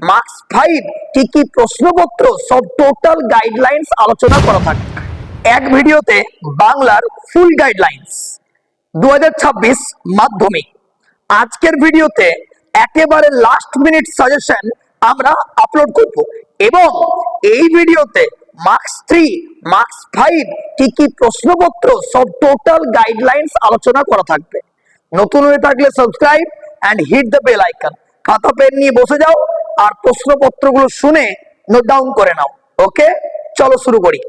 Marks five, কি কি প্রশ্নপত্র, সব টোটাল গাইডলাইন্স আলোচনা করা থাকে। এক ভিডিওতে বাংলার ফুল গাইডলাইন্স দু মাধ্যমিক। আজকের ভিডিওতে একেবারে লাস্ট মিনিট সাজেশন আমরা আপলোড করব। এবং এই ভিডিওতে মার্কস থ্রি মার্কস ফাইভ কি কি প্রশ্নপত্র, সব টোটাল গাইডলাইন্স আলোচনা করা থাকবে। নতুন হয়ে থাকলে subscribe and hit the bell icon খাতা পেন নিয়ে বসে যাও। আর প্রশ্নপত্রগুলো শুনে নোট ডাউন করে নাও ওকে চলো শুরু করি।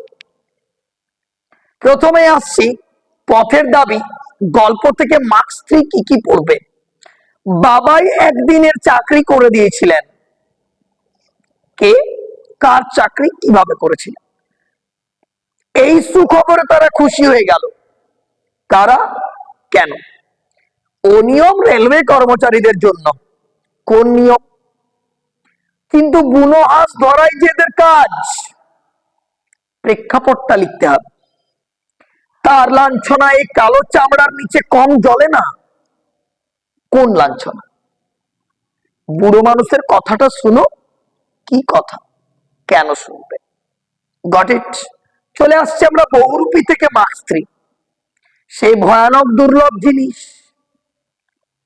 প্রথমে আসছি পথের দাবি, গল্প থেকে মার্কস থ্রি কি কি পড়বে? বাবাই একদিনের চাকরি করে দিয়েছিলেন। কে? কার চাকরি কীভাবে করেছিলেন? এই সুখবরে তারা খুশি হয়ে গেল। তারা কেন? অনিয়ম রেলওয়ে কর্মচারীদের জন্য। কোন নিয়ম? কিন্তু বুনো হাঁস ধরাই যে এদের কাজ। প্রেক্ষাপটটা লিখতে হবে। তার লাঞ্ছনা এই কালো চামড়ার নিচে কম জ্বলে না? কোন লাঞ্ছনা? বুড়ো মানুষের কথাটা শুনো। কি কথা? কেন শুনবে? গট ইট চলে আসছে আমরা বহুরূপী থেকে মার্কস থ্রি সেই ভয়ানক দুর্লভ জিনিস।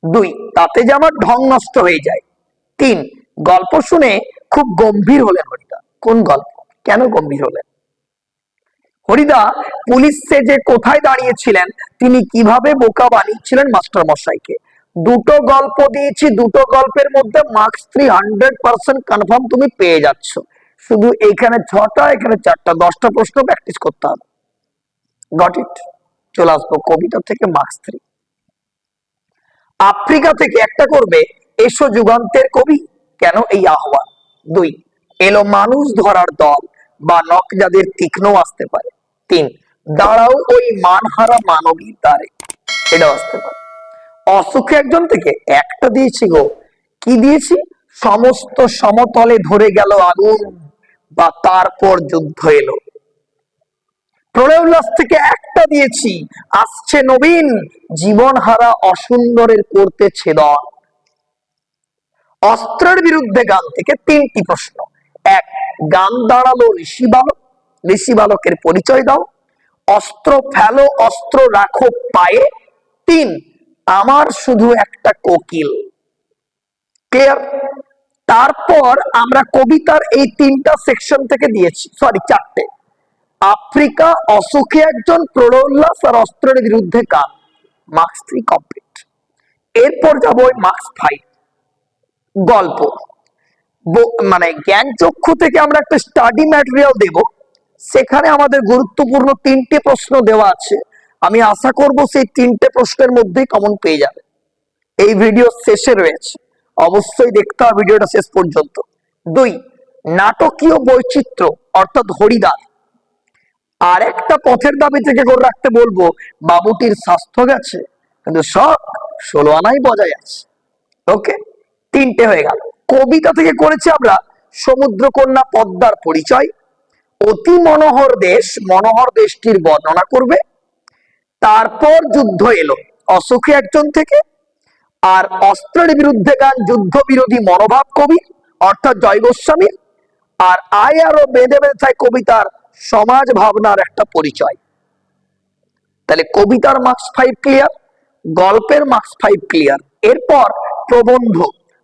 দুই, তাতে যে আমার ঢং নষ্ট হয়ে যায়। তিন গল্প শুনে খুব গম্ভীর হলেন হরিদা। কোন গল্প? কেন গম্ভীর হলেন? হরিদা পুলিশ যে কোথায় দাঁড়িয়েছিলেন? তিনি কীভাবে বোকা বানিয়েছিলেন মাস্টার মশাইকে দুটো গল্প দিয়েছি, দুটো গল্পের মধ্যে marks three hundred percent confirm তুমি পেয়ে যাচ্ছ। শুধু এখানে ছটা, এখানে চারটা, দশটা প্রশ্ন প্র্যাকটিস করতে হবে। গট ইট চলে আসব কবিতা থেকে মার্কস থ্রি। আফ্রিকা থেকে একটা করবে, এসো যুগান্তের কবি। কেন এই আহ্বান? দুই, এলো মানুষ ধরার দল বা নখ যাদের তীক্ষ্ণ আসতে পারে। তিন, দাঁড়াও ওই মানহারা মানবীর দ্বারে। এটাও আসতে পারে। অসুখে একজন থেকে একটা দিয়েছি গো। কি দিয়েছি? সমস্ত সমতলে ধরে গেল আগুন বা তারপর যুদ্ধ এলো। প্রলয় থেকে একটা দিয়েছি। আসছে নবীন। জীবন হারা অসুন্দরের করতে ছেদন। অস্ত্রের বিরুদ্ধে গান থেকে তিনটি প্রশ্ন। এক, গান দাঁড়াল ঋষি বালক। ঋষি বালকের পরিচয় দাও। অস্ত্র ফেলো, অস্ত্র রাখো পায়ে। তিন, আমার শুধু একটা কোকিল। ক্লিয়ার? তারপর আমরা কবিতার এই তিনটা সেকশন থেকে দিয়েছি। সরি, চারটে। আফ্রিকা অসুখে একজন প্রলয়োল্লাস আর অস্ত্রের বিরুদ্ধে গান। Marks three complete. এরপর যাব ওই মার্কস ফাইভ। গল্প। মানে জ্ঞান চক্ষু থেকে আমরা একটা স্টাডি ম্যাটেরিয়াল দেব। সেখানে আমাদের গুরুত্বপূর্ণ তিনটে প্রশ্ন দেওয়া আছে। আমি আশা করব সেই তিনটে প্রশ্নের মধ্যেই কমন পেয়ে যাবে। এই ভিডিও শেষে রয়েছে। অবশ্যই দেখতে হবে ভিডিওটা শেষ পর্যন্ত। দুই, নাটকীয় বৈচিত্র্য, অর্থাৎ হরিদাস আর একটা পথের দাবি থেকে করে রাখতে বলব, বাবুটির স্বাস্থ্য গেছে, কিন্তু শখ ষোলো আনাই বজায় আছে। ওকে তিনটে হয়ে গেল। কবিতা থেকে করেছি আমরা সমুদ্রকন্যা পদ্মার পরিচয়। অতি মনোহর দেশ, মনোহর দেশটির বর্ণনা করবে। তারপর যুদ্ধ এলো অসুখী একজন থেকে। আর অস্ত্রের বিরুদ্ধে গান যুদ্ধ বিরোধী মনোভাব কবি, অর্থাৎ জয় গোস্বামীর আর আয় আরও বেঁধে বেঁধে কবিতার সমাজ ভাবনার একটা পরিচয়। তাহলে কবিতার মার্কস ফাইভ ক্লিয়ার গল্পের মার্কস ফাইভ ক্লিয়ার এরপর প্রবন্ধ।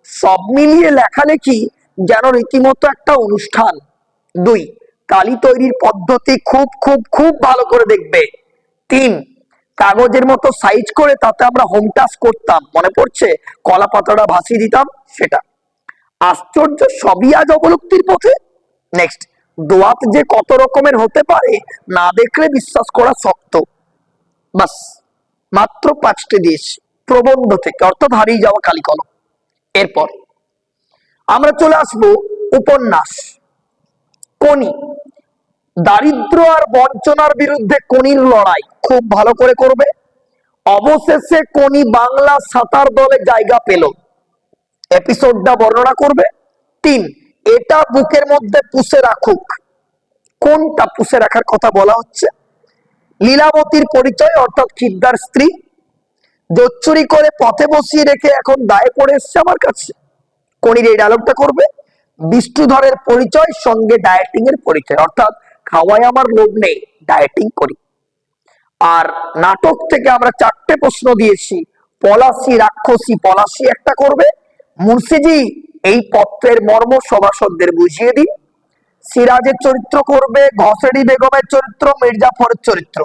সব মিলিয়ে লেখালেখি যেন রীতিমতো একটা অনুষ্ঠান। দুই, কালি তৈরির পদ্ধতি খুব খুব খুব ভালো করে দেখবে। তিন, কাগজের মতো সাইজ করে তাতে আমরা হোম টাচ করতাম। মনে পড়ছে? কলা পাতাটা ভাসিয়ে দিতাম, সেটা। আশ্চর্য, সবই আজ অবলুপ্তির পথে? নেক্সট দোয়াত যে কত রকমের হতে পারে, না দেখলে বিশ্বাস করা শক্ত। বাস, মাত্র পাঁচটি দিয়েছি প্রবন্ধ থেকে, অর্থাৎ হারিয়ে যাওয়া কালি কলম। এরপর আমরা চলে আসব উপন্যাস। কোনি, দারিদ্র আর বঞ্চনার বিরুদ্ধে কোনির লড়াই খুব ভালো করে করবে। অবশেষে কোনি বাংলা সাঁতার দলে জায়গা পেল। এপিসোডটা বর্ণনা করবে। তিন, এটা বুকের মধ্যে পুষে রাখুক। কোনটা পুষে রাখার কথা বলা হচ্ছে? লীলাবতীর পরিচয়, অর্থাৎ খিদ্দার স্ত্রী। দোচ্চুরি করে পথে বসিয়ে রেখে এখন দায়ে পড়ে এসছে আমার কাছে। কনির এই ডায়লগটা করবে। বিষ্ণুধরের পরিচয়, সঙ্গে ডায়েটিং এর পরিচয়। অর্থাৎ খাওয়ায় আমার লোভ নেই ডায়েটিং করি। আর নাটক থেকে আমরা চারটে প্রশ্ন দিয়েছি। পলাশি রাক্ষসী, পলাশি একটা করবে। মুন্সিজি, এই পত্রের মর্ম সভাসদদের বুঝিয়ে দিন। সিরাজের চরিত্র করবে, ঘসেডি বেগমের চরিত্র, মির্জাফরের চরিত্র।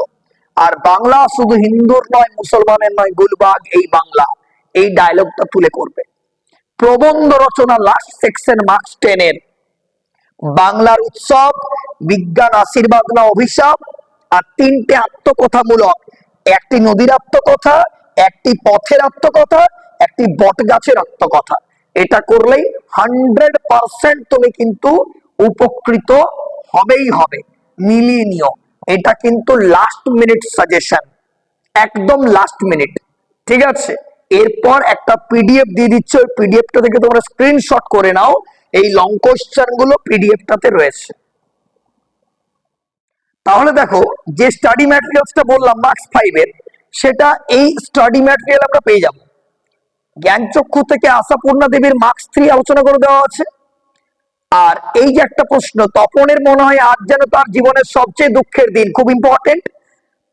আর বাংলা শুধু হিন্দুর নয়, মুসলমানের নয়, গুলবাগ এই বাংলা, এই ডায়লগটা তুলে করবে। প্রবন্ধ রচনা লাস্ট সেকশন মার্কস টেনের বাংলার উৎসব, বিজ্ঞান আশীর্বাদ না অভিশাপ, আর তিনটে আত্মকথামূলক। একটি নদীর আত্মকথা, একটি পথের আত্মকথা, একটি বট গাছের আত্মকথা। এটা করলেই হান্ড্রেড পার্সেন্ট তুমি কিন্তু উপকৃত হবেই হবে, মিলিয়ে নিও। এটা কিন্তু লাস্ট মিনিট সাজেশন একদম লাস্ট মিনিট ঠিক আছে? এরপর একটা পিডিএফ দিয়ে দিচ্ছে, ওই পিডিএফটা থেকে তোমরা স্ক্রিনশট করে নাও, এই লং কোশ্চেনগুলো পিডিএফটাতে রয়েছে। তাহলে দেখো, যে স্টাডি ম্যাটেরিয়ালসটা বললাম মার্কস ফাইভের সেটা এই স্টাডি ম্যাটেরিয়াল আমরা পেয়ে যাব। জ্ঞানচক্ষু থেকে আশাপূর্ণা দেবীর মার্কস থ্রি আলোচনা করে দেওয়া আছে। আর এই যে একটা প্রশ্ন, তপনের মনে হয় আজ যেন তার জীবনের সবচেয়ে দুঃখের দিন, খুব ইম্পর্টেন্ট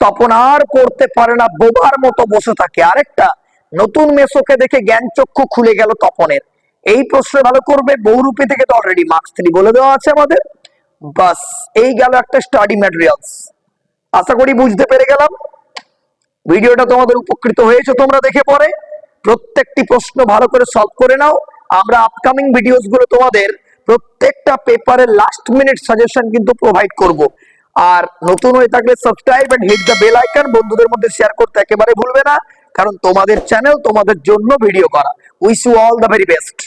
তপন আর পড়তে পারে না, বোবার মতো বসে থাকে। আরেকটা, নতুন মেসোকে দেখে জ্ঞান চক্ষু খুলে গেল তপনের। এই প্রশ্ন ভালো করবে, বহুরূপী থেকে তো অলরেডি মার্কস থ্রি বলে দেওয়া আছে আমাদের। বাস, এই গেল একটা স্টাডি ম্যাটেরিয়ালস আশা করি বুঝতে পেরে গেলাম। ভিডিওটা তোমাদের উপকৃত হয়েছে তোমরা দেখে পরে। প্রত্যেকটি প্রশ্ন ভালো করে সলভ করে নাও। আমরা আপকামিং ভিডিওসগুলো তোমাদের প্রত্যেকটা পেপারের লাস্ট মিনিট সাজেশন কিন্তু প্রোভাইড করব। আর নতুন হয়ে থাকলে subscribe and hit the bell icon বন্ধুদের মধ্যে শেয়ার করতে একেবারে ভুলবে না, কারণ তোমাদের চ্যানেল তোমাদের জন্য ভিডিও করা। Wish you all the very best